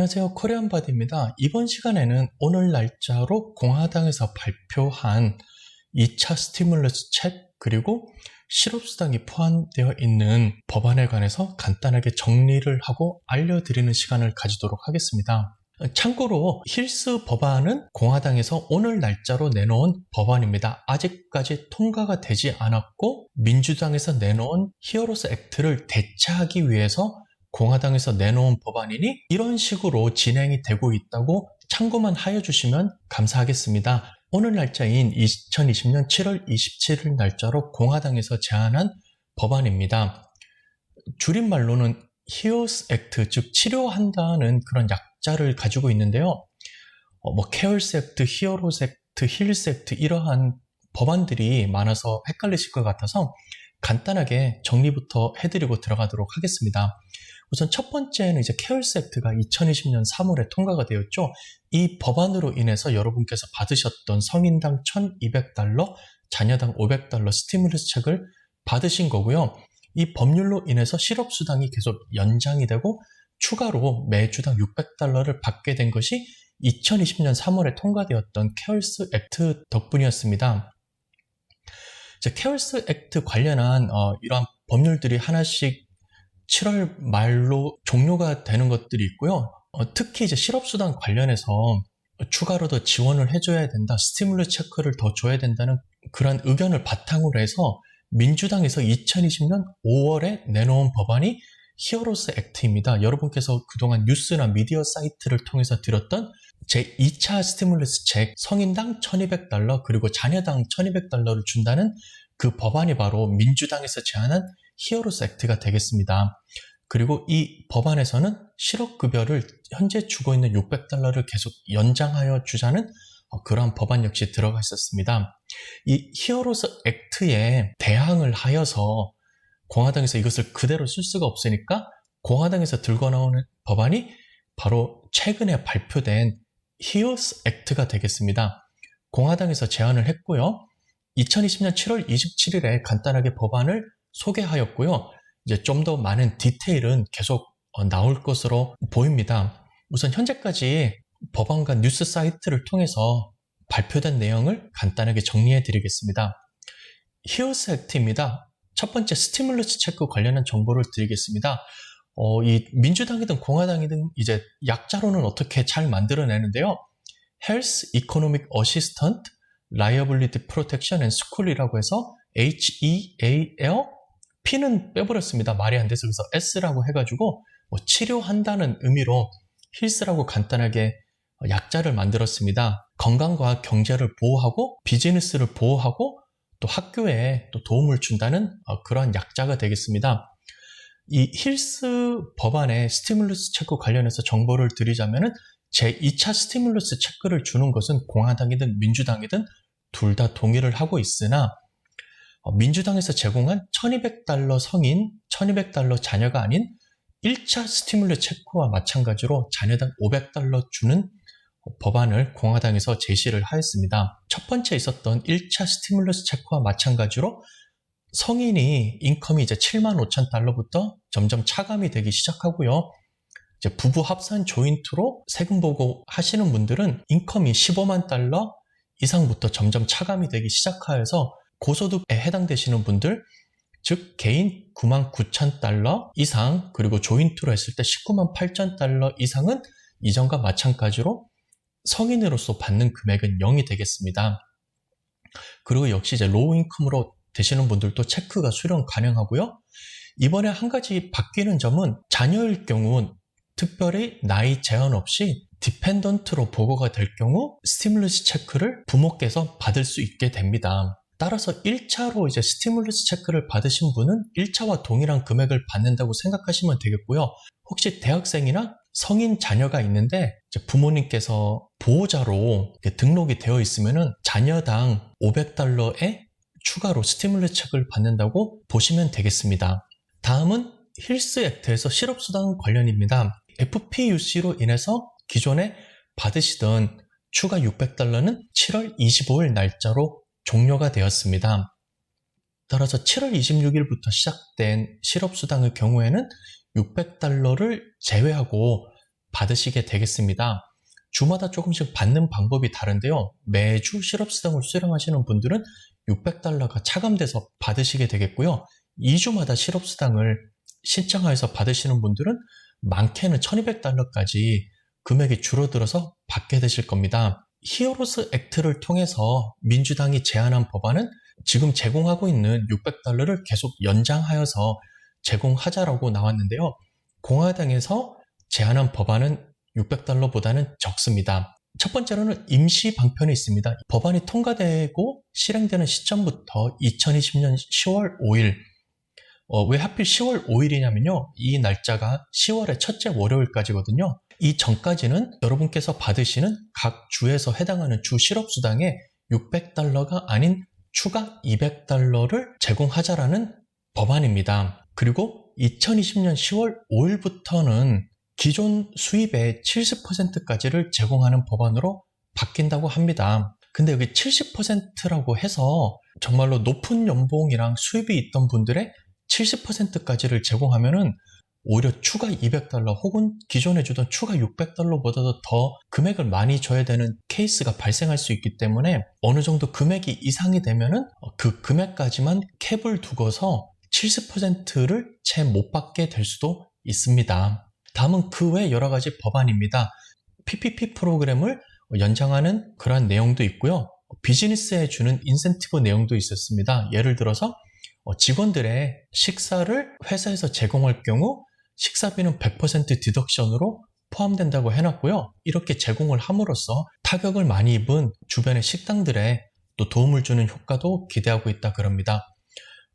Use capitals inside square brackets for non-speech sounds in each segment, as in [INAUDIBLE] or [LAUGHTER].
안녕하세요. 코리안바디입니다. 이번 시간에는 오늘 날짜로 공화당에서 발표한 2차 스티뮬러스 책 그리고 실업수당이 포함되어 있는 법안에 관해서 간단하게 정리를 하고 알려드리는 시간을 가지도록 하겠습니다. 참고로 힐스 법안은 공화당에서 오늘 날짜로 내놓은 법안입니다. 아직까지 통과가 되지 않았고 민주당에서 내놓은 히어로스 액트를 대체하기 위해서 공화당에서 내놓은 법안이니 이런 식으로 진행이 되고 있다고 참고만 하여 주시면 감사하겠습니다. 오늘 날짜인 2020년 7월 27일 날짜로 공화당에서 제안한 법안입니다. 줄임말로는 히어스 액트, 즉 치료한다는 그런 약자를 가지고 있는데요. 어, 뭐 케어스 액트, 히어로스 액트, 힐스 액트 이러한 법안들이 많아서 헷갈리실 것 같아서 간단하게 정리부터 해드리고 들어가도록 하겠습니다. 우선 첫 번째는 이제 케어스 액트가 2020년 3월에 통과가 되었죠. 이 법안으로 인해서 여러분께서 받으셨던 성인당 1,200달러, 자녀당 500달러 스티뮬러스 책을 받으신 거고요. 이 법률로 인해서 실업수당이 계속 연장이 되고 추가로 매주당 600달러를 받게 된 것이 2020년 3월에 통과되었던 케어스 액트 덕분이었습니다. 케어스 액트 관련한 어, 이러한 법률들이 하나씩 7월 말로 종료가 되는 것들이 있고요. 어, 특히 이제 실업수당 관련해서 추가로 더 지원을 해줘야 된다, 스티뮬러 체크를 더 줘야 된다는 그런 의견을 바탕으로 해서 민주당에서 2020년 5월에 내놓은 법안이 히어로스 액트입니다. 여러분께서 그동안 뉴스나 미디어 사이트를 통해서 들었던 제 2차 스티뮬러스 책 성인당 1200달러 그리고 자녀당 1200달러를 준다는 그 법안이 바로 민주당에서 제안한 히어로스 액트가 되겠습니다. 그리고 이 법안에서는 실업급여를 현재 주고 있는 600달러를 계속 연장하여 주자는 어, 그러한 법안 역시 들어가 있었습니다. 이 히어로스 액트에 대항을 하여서 공화당에서 이것을 그대로 쓸 수가 없으니까 공화당에서 들고 나오는 법안이 바로 최근에 발표된 히어스 액트가 되겠습니다. 공화당에서 제안을 했고요. 2020년 7월 27일에 간단하게 법안을 소개하였고요. 이제 좀 더 많은 디테일은 계속 어, 나올 것으로 보입니다. 우선 현재까지 법안과 뉴스 사이트를 통해서 발표된 내용을 간단하게 정리해 드리겠습니다. 히어스 액트입니다. 첫 번째 스티뮬러스 체크 관련한 정보를 드리겠습니다. 어, 이 민주당이든 공화당이든 이제 약자로는 어떻게 잘 만들어내는데요. Health Economic Assistant Liability Protection and School이라고 해서 HEAL P는 빼버렸습니다. 말이 안 돼서 그래서 S라고 해가지고 뭐 치료한다는 의미로 힐스라고 간단하게 약자를 만들었습니다. 건강과 경제를 보호하고 비즈니스를 보호하고 또 학교에 또 도움을 준다는 어, 그러한 약자가 되겠습니다. 이 힐스 법안의 스티뮬러스 체크 관련해서 정보를 드리자면은 제2차 스티뮬러스 체크를 주는 것은 공화당이든 민주당이든 둘 다 동의를 하고 있으나 어, 민주당에서 제공한 1200달러 성인, 1200달러 자녀가 아닌 1차 스티뮬러 체크와 마찬가지로 자녀당 500달러 주는 법안을 공화당에서 제시를 하였습니다. 첫 번째 있었던 1차 스티뮬러스 체크와 마찬가지로 성인이 인컴이 이제 7만 5천 달러부터 점점 차감이 되기 시작하고요. 이제 부부 합산 조인트로 세금 보고 하시는 분들은 인컴이 15만 달러 이상부터 점점 차감이 되기 시작하여서 고소득에 해당되시는 분들, 즉 개인 9만 9천 달러 이상 그리고 조인트로 했을 때 19만 8천 달러 이상은 이전과 마찬가지로 성인으로서 받는 금액은 0이 되겠습니다. 그리고 역시 이제 로우 인컴으로 되시는 분들도 체크가 수령 가능하고요. 이번에 한 가지 바뀌는 점은 자녀일 경우 특별히 나이 제한 없이 디펜던트로 보고가 될 경우 스티뮬러스 체크를 부모께서 받을 수 있게 됩니다. 따라서 1차로 이제 스티뮬러스 체크를 받으신 분은 1차와 동일한 금액을 받는다고 생각하시면 되겠고요. 혹시 대학생이나 성인 자녀가 있는데 부모님께서 보호자로 등록이 되어 있으면 자녀당 500달러에 추가로 스티뮬러스 체크를 받는다고 보시면 되겠습니다. 다음은 힐스 액트에서 실업수당 관련입니다. FPUC로 인해서 기존에 받으시던 추가 600달러는 7월 25일 날짜로 종료가 되었습니다. 따라서 7월 26일부터 시작된 실업수당의 경우에는 600달러를 제외하고 받으시게 되겠습니다. 주마다 조금씩 받는 방법이 다른데요. 매주 실업수당을 수령하시는 분들은 600달러가 차감돼서 받으시게 되겠고요. 2주마다 실업수당을 신청하여서 받으시는 분들은 많게는 1200달러까지 금액이 줄어들어서 받게 되실 겁니다. 히어로스 액트를 통해서 민주당이 제안한 법안은 지금 제공하고 있는 600달러를 계속 연장하여서 제공하자라고 나왔는데요. 공화당에서 제안한 법안은 600달러보다는 적습니다. 첫 번째로는 임시 방편이 있습니다. 법안이 통과되고 실행되는 시점부터 2020년 10월 5일 어, 왜 하필 10월 5일이냐면요. 이 날짜가 10월의 첫째 월요일까지거든요. 이 전까지는 여러분께서 받으시는 각 주에서 해당하는 주 실업수당에 600달러가 아닌 추가 200달러를 제공하자라는 법안입니다. 그리고 2020년 10월 5일부터는 기존 수입의 70%까지를 제공하는 법안으로 바뀐다고 합니다. 근데 여기 70%라고 해서 정말로 높은 연봉이랑 수입이 있던 분들의 70%까지를 제공하면은 오히려 추가 200달러 혹은 기존에 주던 추가 600달러보다도 더 금액을 많이 줘야 되는 케이스가 발생할 수 있기 때문에 어느 정도 금액이 이상이 되면은 그 금액까지만 캡을 두고서 70%를 채 못 받게 될 수도 있습니다. 다음은 그 외 여러 가지 법안입니다. PPP 프로그램을 연장하는 그러한 내용도 있고요. 비즈니스에 주는 인센티브 내용도 있었습니다. 예를 들어서 직원들의 식사를 회사에서 제공할 경우 식사비는 100% 디덕션으로 포함된다고 해놨고요. 이렇게 제공을 함으로써 타격을 많이 입은 주변의 식당들에 또 도움을 주는 효과도 기대하고 있다 그럽니다.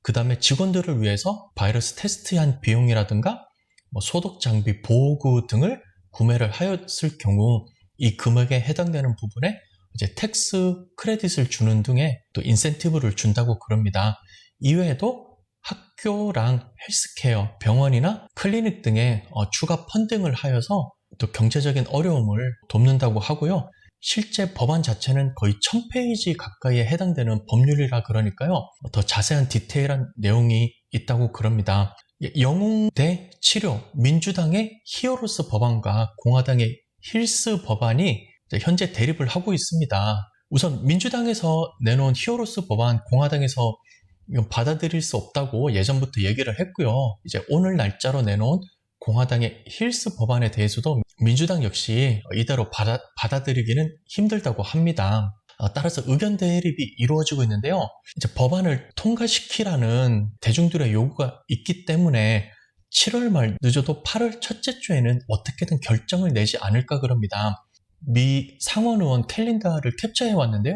그 다음에 직원들을 위해서 바이러스 테스트한 비용이라든가 뭐 소독 장비, 보호구 등을 구매를 하였을 경우 이 금액에 해당되는 부분에 이제 텍스 크레딧을 주는 등의 또 인센티브를 준다고 그럽니다. 이외에도 학교랑 헬스케어, 병원이나 클리닉 등의 어, 추가 펀딩을 하여서 또 경제적인 어려움을 돕는다고 하고요. 실제 법안 자체는 거의 1000페이지 가까이에 해당되는 법률이라 그러니까요. 더 자세한 디테일한 내용이 있다고 그럽니다. 영웅 대 치료, 민주당의 히어로스 법안과 공화당의 힐스 법안이 현재 대립을 하고 있습니다. 우선 민주당에서 내놓은 히어로스 법안, 공화당에서 이건 받아들일 수 없다고 예전부터 얘기를 했고요. 이제 오늘 날짜로 내놓은 공화당의 힐스 법안에 대해서도 민주당 역시 이대로 받아, 받아들이기는 힘들다고 합니다. 어, 따라서 의견 대립이 이루어지고 있는데요. 이제 법안을 통과시키라는 대중들의 요구가 있기 때문에 7월 말 늦어도 8월 첫째 주에는 어떻게든 결정을 내지 않을까 그럽니다. 미 상원 의원 캘린더를 캡처해 왔는데요.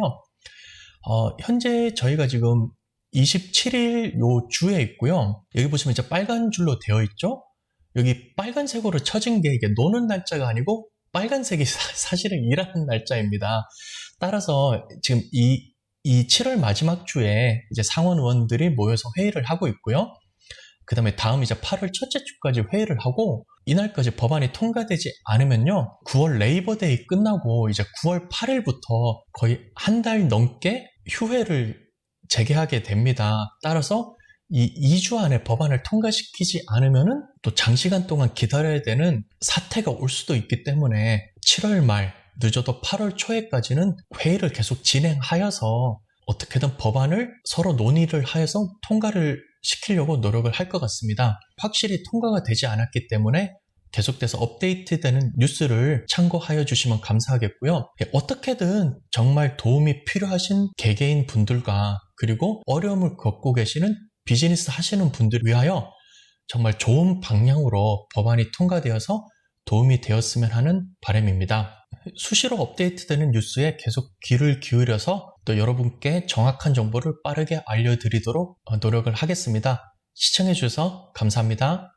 어, 현재 저희가 지금 27일 요 주에 있고요. 여기 보시면 이제 빨간 줄로 되어 있죠? 여기 빨간색으로 쳐진 게 이게 노는 날짜가 아니고 빨간색이 [LAUGHS] 사, 실은 일하는 날짜입니다. 따라서 지금 이, 이 7월 마지막 주에 이제 상원 의원들이 모여서 회의를 하고 있고요. 그 다음에 다음 이제 8월 첫째 주까지 회의를 하고 이날까지 법안이 통과되지 않으면요. 9월 레이버데이 끝나고 이제 9월 8일부터 거의 한 달 넘게 휴회를 재개하게 됩니다. 따라서 이 2주 안에 법안을 통과시키지 않으면은 또 장시간 동안 기다려야 되는 사태가 올 수도 있기 때문에 7월 말 늦어도 8월 초에까지는 회의를 계속 진행하여서 어떻게든 법안을 서로 논의를 하여서 통과를 시키려고 노력을 할 것 같습니다. 확실히 통과가 되지 않았기 때문에 계속돼서 업데이트되는 뉴스를 참고하여 주시면 감사하겠고요. 예, 어떻게든 정말 도움이 필요하신 개개인 분들과 그리고 어려움을 겪고 계시는 비즈니스 하시는 분들 위하여 정말 좋은 방향으로 법안이 통과되어서 도움이 되었으면 하는 바람입니다. 수시로 업데이트되는 뉴스에 계속 귀를 기울여서 또 여러분께 정확한 정보를 빠르게 알려드리도록 노력을 하겠습니다. 시청해주셔서 감사합니다.